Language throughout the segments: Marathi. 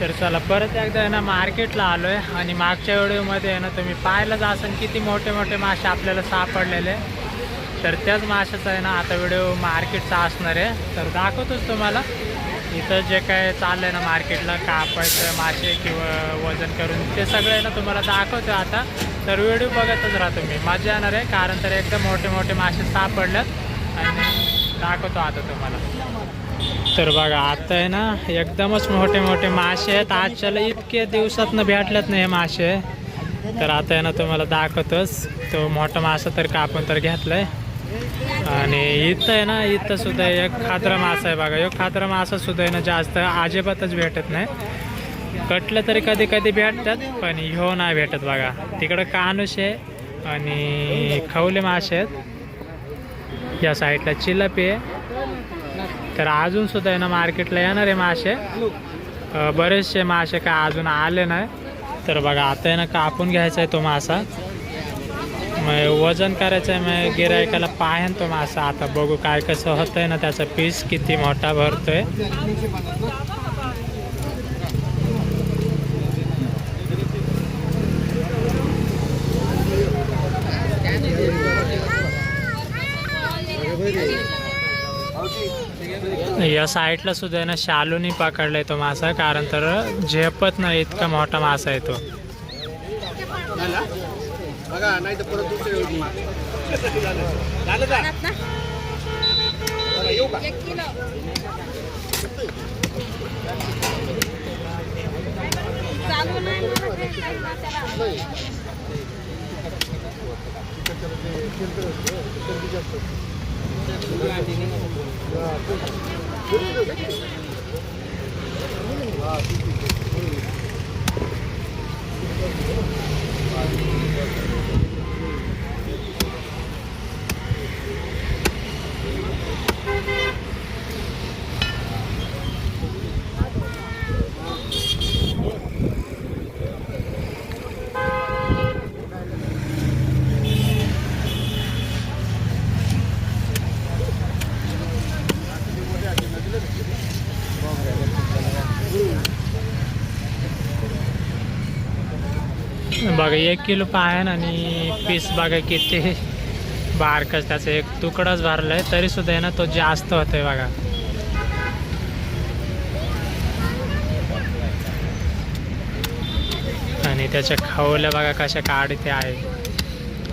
तर चला परत एकदा आहे ना मार्केटला आलो आहे आणि मागच्या व्हिडिओमध्ये आहे ना तुम्ही पाहिलंच असेल किती मोठे मोठे मासे आपल्याला सापडलेले तर त्याच माशाचा आहे ना आता व्हिडिओ मार्केटचा असणार आहे. तर दाखवतोच तुम्हाला. इथं जे काय चाललं आहे ना मार्केटला कापायचं मासे किंवा वजन करून ते सगळं आहे ना तुम्हाला दाखवतो आता. तर व्हिडिओ बघतच राहा तुम्ही. मजा येणार आहे कारण तर एकदम मोठे मोठे मासे सापडल्यात आणि दाखवतो आता तुम्हाला. तर बघा आता आहे ना एकदमच मोठे मोठे मासे आहेत. आजच्याला इतके दिवसातनं भेटल्यात ना हे मासे. तर आता आहे ना तुम्हाला दाखवतोच. तो मोठा मासा तर कापून तर घेतलाय. आणि इथं आहे ना इथं सुद्धा एक खात्रा मासा आहे बघा. एक खात्रा मासा सुद्धा आहे ना जास्त अजिबातच भेटत नाही. कटलं तरी कधी कधी भेटतात पण ह्यो नाही भेटत बघा. तिकडं कानुस आहे आणि खवले मासे आहेत. या साईडला चिलपी आहे. तर अजून सुद्धा आहे ना मार्केटला येणार आहे मासे बरेचसे मासे काय अजून आले नाही. तर बघा आता आहे ना कापून घ्यायचा आहे तो मासा. मग वजन करायचं आहे मग गिरायकाला पाहेन तो मासा. आता बघू काय कसं होतं आहे ना त्याचा पीस किती मोठा भरतोय. या साईडला सुद्धा आहे ना शालूनी पकडलाय तो मासा कारण तर झेपत नाही इतका मोठा मासा आहे तो. बघा नाही तर परत दुसऱ्या वेळी झालं का? येऊ का? चालू नाही म्हणत हे बघा एक किलो पायन आणि पीस बघा किती बारकच त्याचा. एक तुकडाच भरलाय तरी सुद्धा आहे ना तो जास्त होतोय बघा. आणि त्याच्या खावल्या बघा कशा काढते आहे.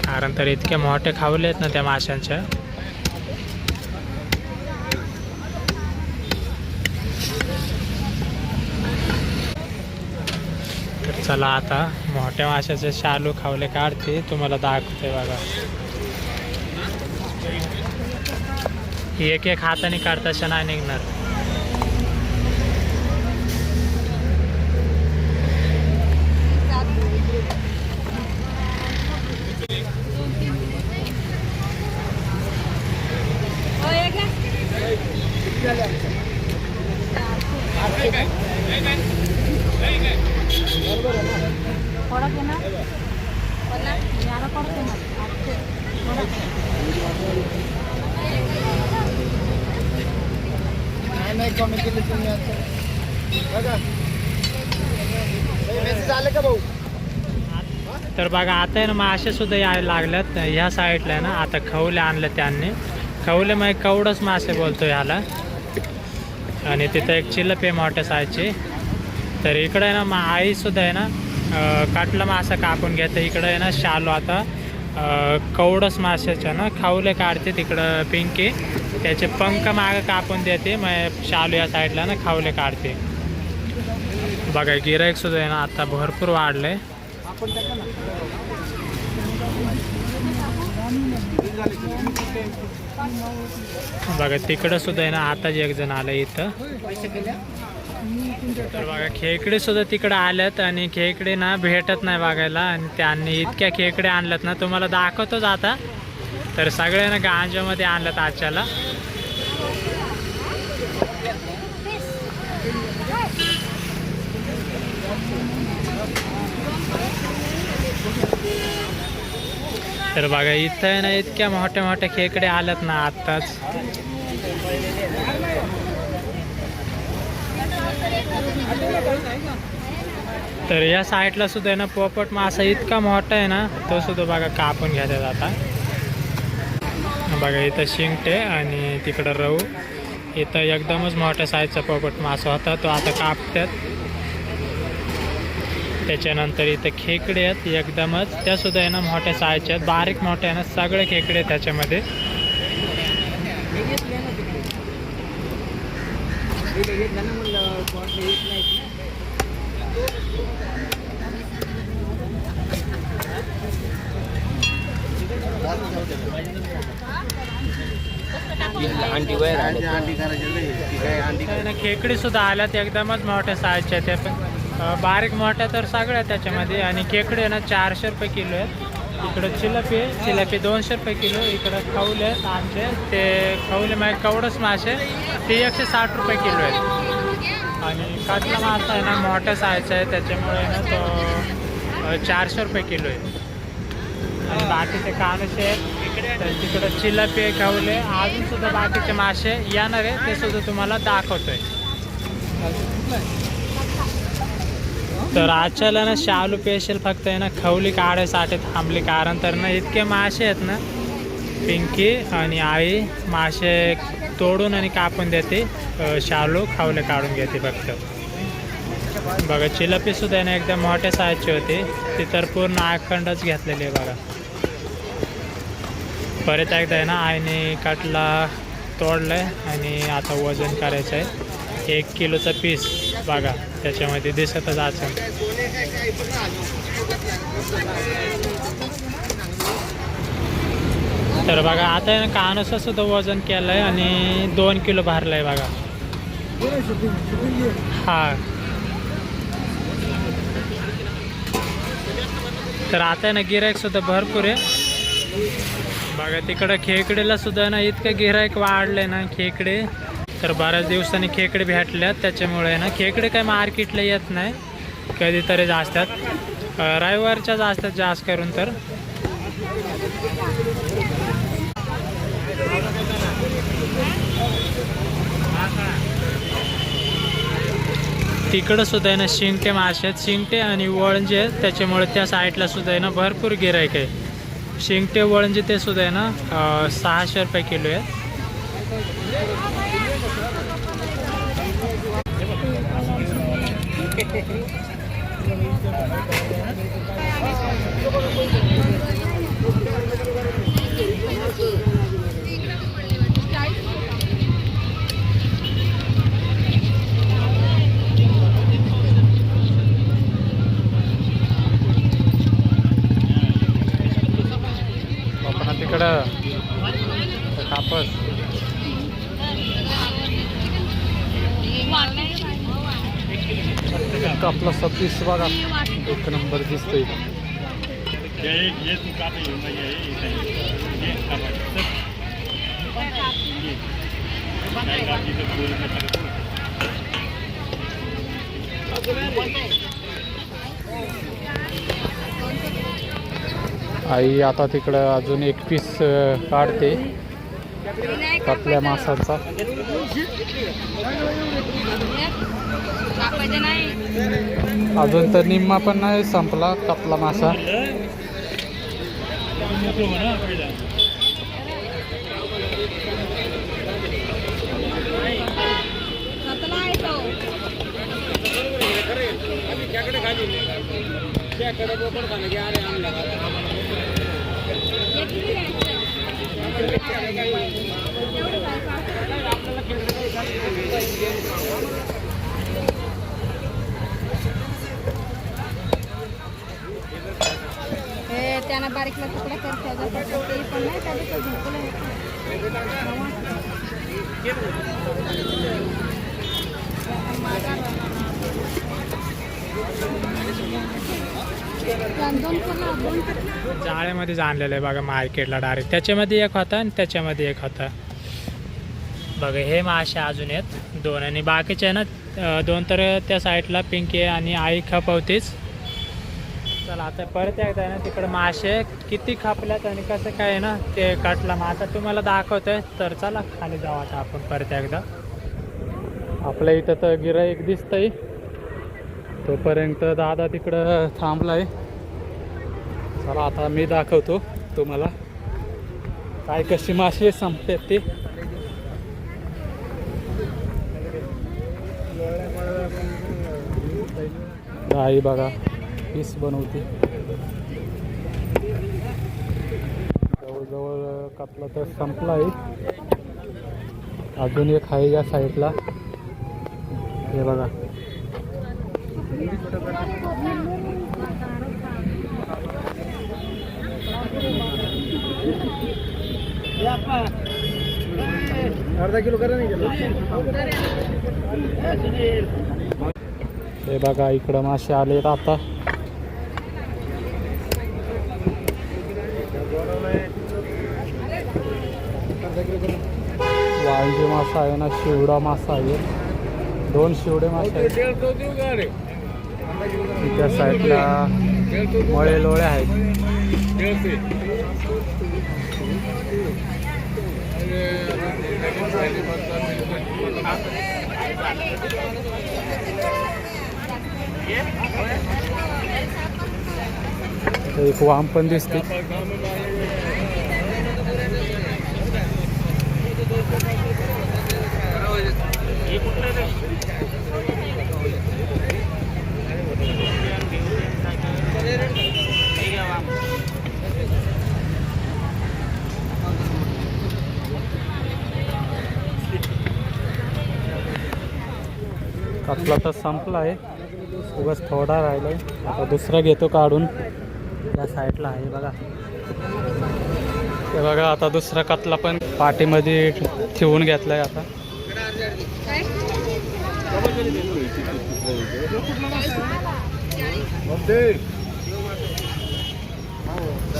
कारण तर इतके मोठे खावले आहेत ना त्या माशांच्या. चला आता मोठ्या माशाचे शालू खावले काढते तुम्हाला दाखवते बघा. एक एक हाताने काढताशा नाही निघणार हो, हे घ्या. थोडं घे ना. बोला. याला पडते ना. नाही नाही कमी केले तुम्ही आता बघा मेसेज आले का भाऊ तर बघा आता आहे ना मासे सुद्धा यायला लागल्यात. ह्या साईडला आहे ना आता खवले आणलं त्यांनी. खवले मग कवडच मासे बोलतो ह्याला. आणि तिथं एक चिलप आहे मोठ्या साईजची. तर इकडं आहे ना मा आईसुद्धा आहे ना काटलं मासा कापून घेते. इकडं आहे ना शालू आता कवडस माशाच्या ना खावले काढते तिकडं पिंकी. त्याचे पंख मागं कापून देते मग शालू या साईडला ना खावले काढते. बघा गिराईक सुद्धा आहे ना आता भरपूर वाढलं. आहे बघा तिकडं सुद्धा आहे ना आताच एक जण आलं इथं. तर बघा खेकडे सुद्धा तिकडं आल्यात आणि खेकडे ना भेटत नाही बघायला आणि त्यांनी इतक्या खेकडे आणल्यात ना तुम्हाला दाखवतोच आता. तर सगळे ना गांजामध्ये आणल्यात आजच्याला. तर बघा इथं आहे ना इतक्या मोठ्या मोठ्या खेकडे आल्यात ना आत्ताच. तर या साईडला सुद्धा आहे ना पोपट मासा इतका मोठा आहे ना तो सुद्धा बघा कापून घेतात आता. बघा इथं शिंगटे आणि तिकडं रहू इथं एकदमच मोठ्या साईजचा पोपट मासा होता तो आता कापतात. त्याच्यानंतर इथं खेकडे आहेत एकदमच. त्या सुद्धा आहे ना मोठ्या साईजच्या आहेत. बारीक मोठ्या आहे ना सगळे खेकडे आहेत त्याच्यामध्ये. खेकडे सुद्धा आल्यात एकदमच मोठ्या साईजच्या त्या पण बारीक मोठ्या तर सगळ्या आहेत त्याच्यामध्ये आणि खेकडे आहे ना चारशे रुपये किलो आहेत. इकडं चिलपी आहे चिलपी दोनशे रुपये किलो इकडं खवले आहेत आमचे. ते खवले मागे कवडच मासे. ते एकशे साठ रुपये किलो आहेत. आणि कातला मासा आहे ना मोठा सायचा आहे. त्याच्यामुळे ना तो चारशे रुपये किलो आहे. आणि बाकीचे कानसे आहेत. तर तिकडं चिलपी आहे खवले. अजूनसुद्धा बाकीचे मासे येणार आहे ते सुद्धा तुम्हाला दाखवतो आहे तर आजच्याला ना शालू पेशल फक्त आहे ना खवली काढायसाठी थांबली कारण तर ना इतके मासे आहेत ना पिंकी आणि आई मासे तोडून आणि कापून देते शालू खावले काढून घेते फक्त. बघा चिलपी सुद्धा आहे ना एकदम मोठ्या साईजची होती ती तर पूर्ण आखंडच घेतलेली आहे बघा. परत एकदा आहे ना आईने कटला तोडलं आहे आणि आता वजन करायचं आहे एक किलोचा पीस बघा त्याच्यामध्ये दिसतच असेल. तर बघा आता आहे ना सुद्धा वजन केलं आहे आणि दोन किलो भरलं आहे बघा. हा. तर आता आहे ना गिरायक सुद्धा भरपूर आहे. बघा तिकडं खेकडेला सुद्धा ना इतकं गिरायक वाढलंय ना खेकडे. तर बऱ्याच दिवसांनी खेकडे भेटल्यात. त्याच्यामुळे ना खेकडे काय मार्केटला येत नाही. कधीतरीच असतात रविवारच्याच असतात जास्त करून तर. तिकडं सुद्धा आहे ना शिंगटे मासे आहेत. शिंगटे आणि वळंजे आहेत त्याच्यामुळे त्या साईडला सुद्धा आहे ना भरपूर गिरायक आहे. शिंगटे वळंजे ते सुद्धा आहे ना सहाशे रुपये किलो आहेत. Thank you. सतीश बघा. एक नंबर दिसतोय. आई आता तिकडं अजून एक पीस काढते. आपल्या मासाचा. अजून तर निम्मा पण नाही संपला कपला मासा. त्याकडे आहे तो हे त्यानं बारीकला तुकडा करते ते पण नाही त्याला तर झोपलं जाळ्यामध्येच आणलेलं आहे बघा मार्केटला डायरेक्ट. त्याच्यामध्ये एक होता आणि त्याच्यामध्ये एक होता. बघा हे मासे अजून आहेत दोन. आणि बाकीचे आहे ना दोन तर त्या साईडला पिंकी आहे आणि आई खपवतीच. चला आता परत एकदा आहे ना तिकडे मासे किती खापल्यात आणि कसं काय आहे ना ते कटला. मग आता तुम्हाला दाखवतोय तर चला खाली जाऊ आता आपण परत एकदा. आपल्या इथं तर गिराईक दिसतंय. तोपर्यंत दादा तिकडं थांबलाय. चला आता मी दाखवतो तुम्हाला. काय कशी मासे संपतात ती. आई बघा. पीस बनवते. जवळजवळ कापला तर संपला आहे अजून एक आहे या साईडला. हे बघा. अर्धा किलो करा नाही हे बघा इकडं मासे आलेत आता. वाळजी मासा आहे ना शिवडा मासा आहे. दोन शिवडे मासे आहेत. त्या साईडला मळे लोळे आहेत. एक वाम पण दिसते. आपला तर संपला आहे. उगाच थोडा राहिला आहे आता दुसरा घेतो काढून. त्या साईडला आहे बघा. ते बघा आता दुसरा कतला पण पाठीमध्ये ठेवून घेतला आहे आता.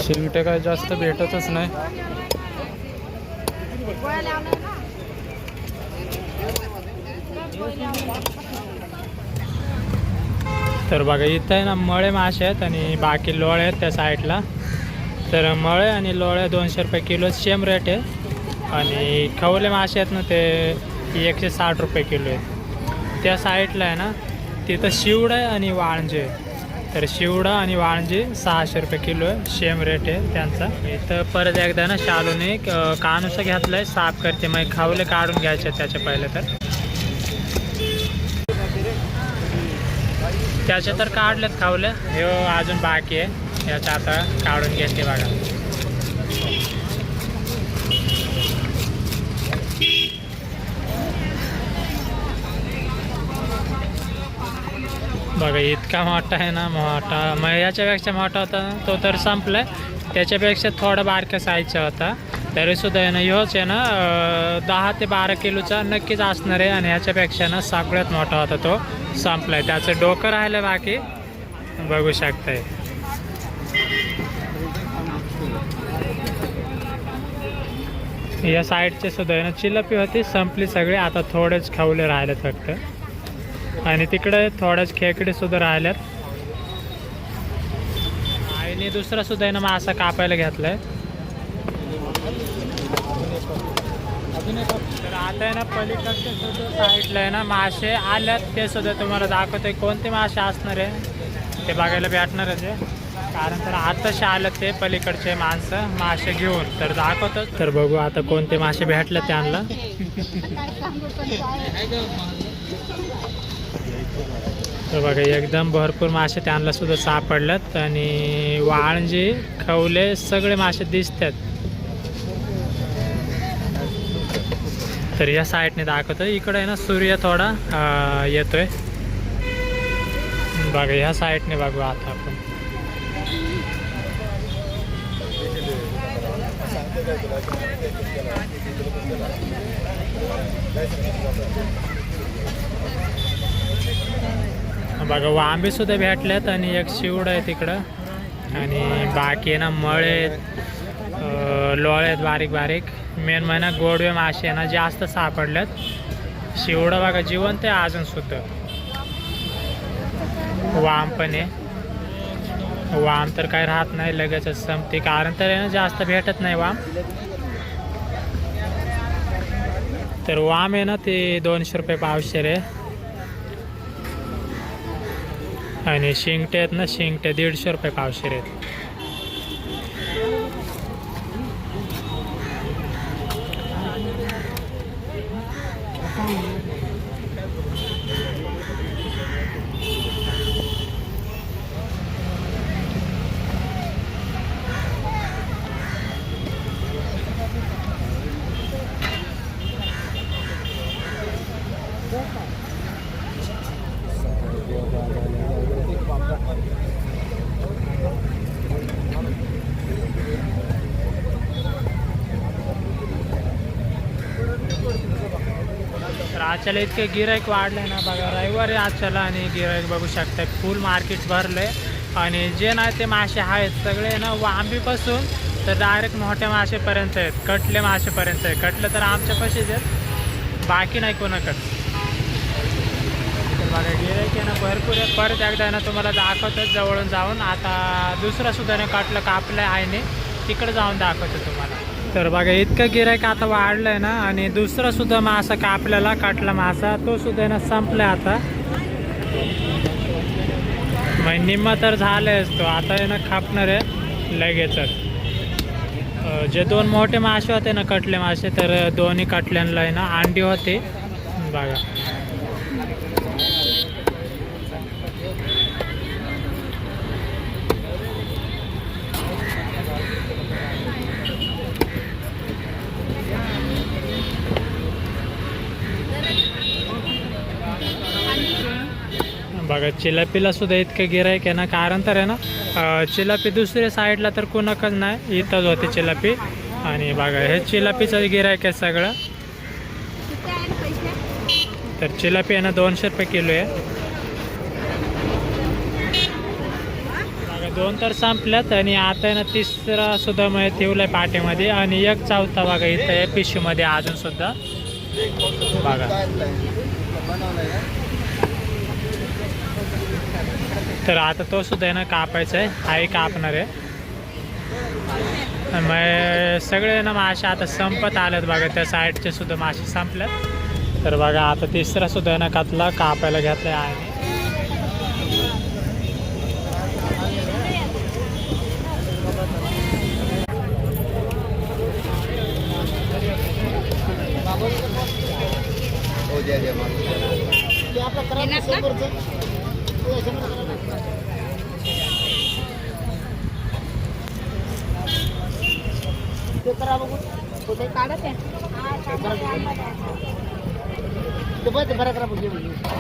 शिमटे काय जास्त भेटतच नाही. तर बघा इथं आहे ना मळे मासे आहेत आणि बाकी लोळे आहेत त्या साईडला. तर मळे आणि लोळे दोनशे रुपये किलो सेम रेट आहे. आणि खवले मासे आहेत ना ते एकशे साठ रुपये किलो आहेत. त्या साईडला आहे ना तिथं शिवडं आहे आणि वाळंजे. तर शिवडा आणि वाळंजी सहाशे रुपये किलो आहे सेम रेट आहे त्यांचा. इथं परत एकदा ना शालूने अं, कानुसं घेतलं आहे साफ करते. मग खवले काढून घ्यायचे त्याच्या पहिले तर. त्याचे तर काढलेत खावले. हे अजून बाकी आहे. याचं आता काढून घेते बघा. बघा इतका मोठा आहे ना मोठा. मग याच्यापेक्षा मोठा होता तो तर संपलाय. त्याच्यापेक्षा थोडा बारक्या साईजचा होता. तरीसुद्धा आहे ना ह्योच आहे ना दहा ते बारा किलोचा नक्कीच असणार आहे आणि ह्याच्यापेक्षा ना सगळ्यात मोठा होता तो संपलाय. त्याचं डोकं राहिलं बाकी. बघू शकताय. या साईडचे सुद्धा आहे ना चिलपी होती संपली सगळी. आता थोडेच खवले राहिलेत फक्त. आणि तिकडे थोड्याच खेकडे सुद्धा राहिल्यात. आईने दुसरा सुद्धा आहे ना मासा कापायला घेतलाय. तर आता आहे ना पलीकडच्या सुद्धा साईडला आहे ना मासे आल्यात ते सुद्धा तुम्हाला दाखवतोय. कोणते मासे असणार आहे? ते बघायला भेटणारच आहे. कारण तर आताशे आलं ते पलीकडचे माणसं मासे घेऊन. तर दाखवतो. तर बघू आता कोणते मासे भेटले आणलं तर बघा एकदम भरपूर मासे त्यांना सुद्धा सापडल्यात आणि वाळंजी खवले सगळे मासे दिसतात. तर या साईडने दाखवतो इकडे आहे ना सूर्य थोडा येतोय. बघा ह्या साईडने बघू आता आपण. बघा वांबे सुद्धा भेटल्यात आणि एक शिवड आहे तिकडं. आणि बाकी आहे ना मळे आहेत, लोळे आहेत बारीक बारीक मेन महिना गोडवे मासे आहे ना जास्त सापडल्यात शिवडं बघा जिवंत आहे अजून सुद्धा. वाम पण आहे. वाम तर काय राहत नाही लगेचच संपते. कारण तर आहे ना जास्त भेटत नाही वाम. तर वाम आहे ना ते दोनशे रुपये पावशेर आहे. आणि शिंगटे आहेत ना शिंगटे दीडशे रुपये पावशेर आहेत. आजच्याला इतके गिरायक वाढले ना बघा रविवारी आजच्याला आणि गिरायक बघू शकता. फुल मार्केट भरले आणि जे नाही ते मासे आहेत सगळे ना वांबीपासून तर डायरेक्ट मोठ्या मासेपर्यंत आहेत कटले मासेपर्यंत आहे कटलं तर आमच्या पशीच आहेत? बाकी नाही कोणाकड. बघा गिरायक आहे ना भरपूर आहे परत एकदा आहे ना तुम्हाला दाखवतोच जवळून जाऊन. आता दुसरं सुद्धा ना काटलं कापलं आहे तिकडं तिकडे जाऊन दाखवतो तुम्हाला. तर बघा इतकं गिरायक आता वाढलं आहे ना आणि दुसरा सुद्धा मासा कापलेला काटला मासा तो सुद्धा आहे ना संपला आता. मग निम्मा तर झालायच तो आता आहे ना खापणार आहे लगेचच. जे दोन मोठे मासे होते ना कटले मासे तर दोन्ही कटल्यांना आहे ना अंडी होते. बघा. बघा चिलापीला सुद्धा इतकं गिरायक आहे ना कारण तर आहे ना चिलापी दुसऱ्या साईडला तर कोणाकच नाही इथंच होते चिलापी. आणि बघा हे चिलापीचं गिरायक आहे सगळं. तर चिलापी आहे ना दोनशे रुपये किलो आहे. बघा दोन तर संपल्यात आणि आता आहे ना तिसरा सुद्धा मग ठेवलाय पाट्यामध्ये आणि एक चावता बघा इथं आहे पिशवीमध्ये अजून सुद्धा. बघा. तर आता तो सुद्धा आहे ना कापायचा आहे. हाही कापणार आहे. मग सगळे ना मासे आता संपत आलेत बघा त्या साईडचे सुद्धा मासे संपल्यात. तर बघा आता तिसरा सुद्धा आहे ना कतला कापायला घेतला आहे ना? ते काढत आहे.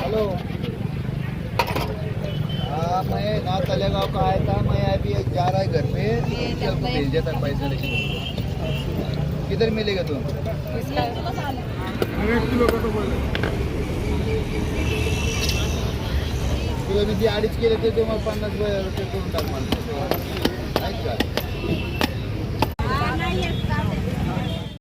हेलो. हाँ मैं गाँव तलेगांव का आया था मैं अभी जा रहा है घर पे. भेज पैसा लेके किधर मिलेगा तुम तुला मी जे अडीच केले ते तुम्हाला पन्नास रुपये करून टाक मला. ऐक का?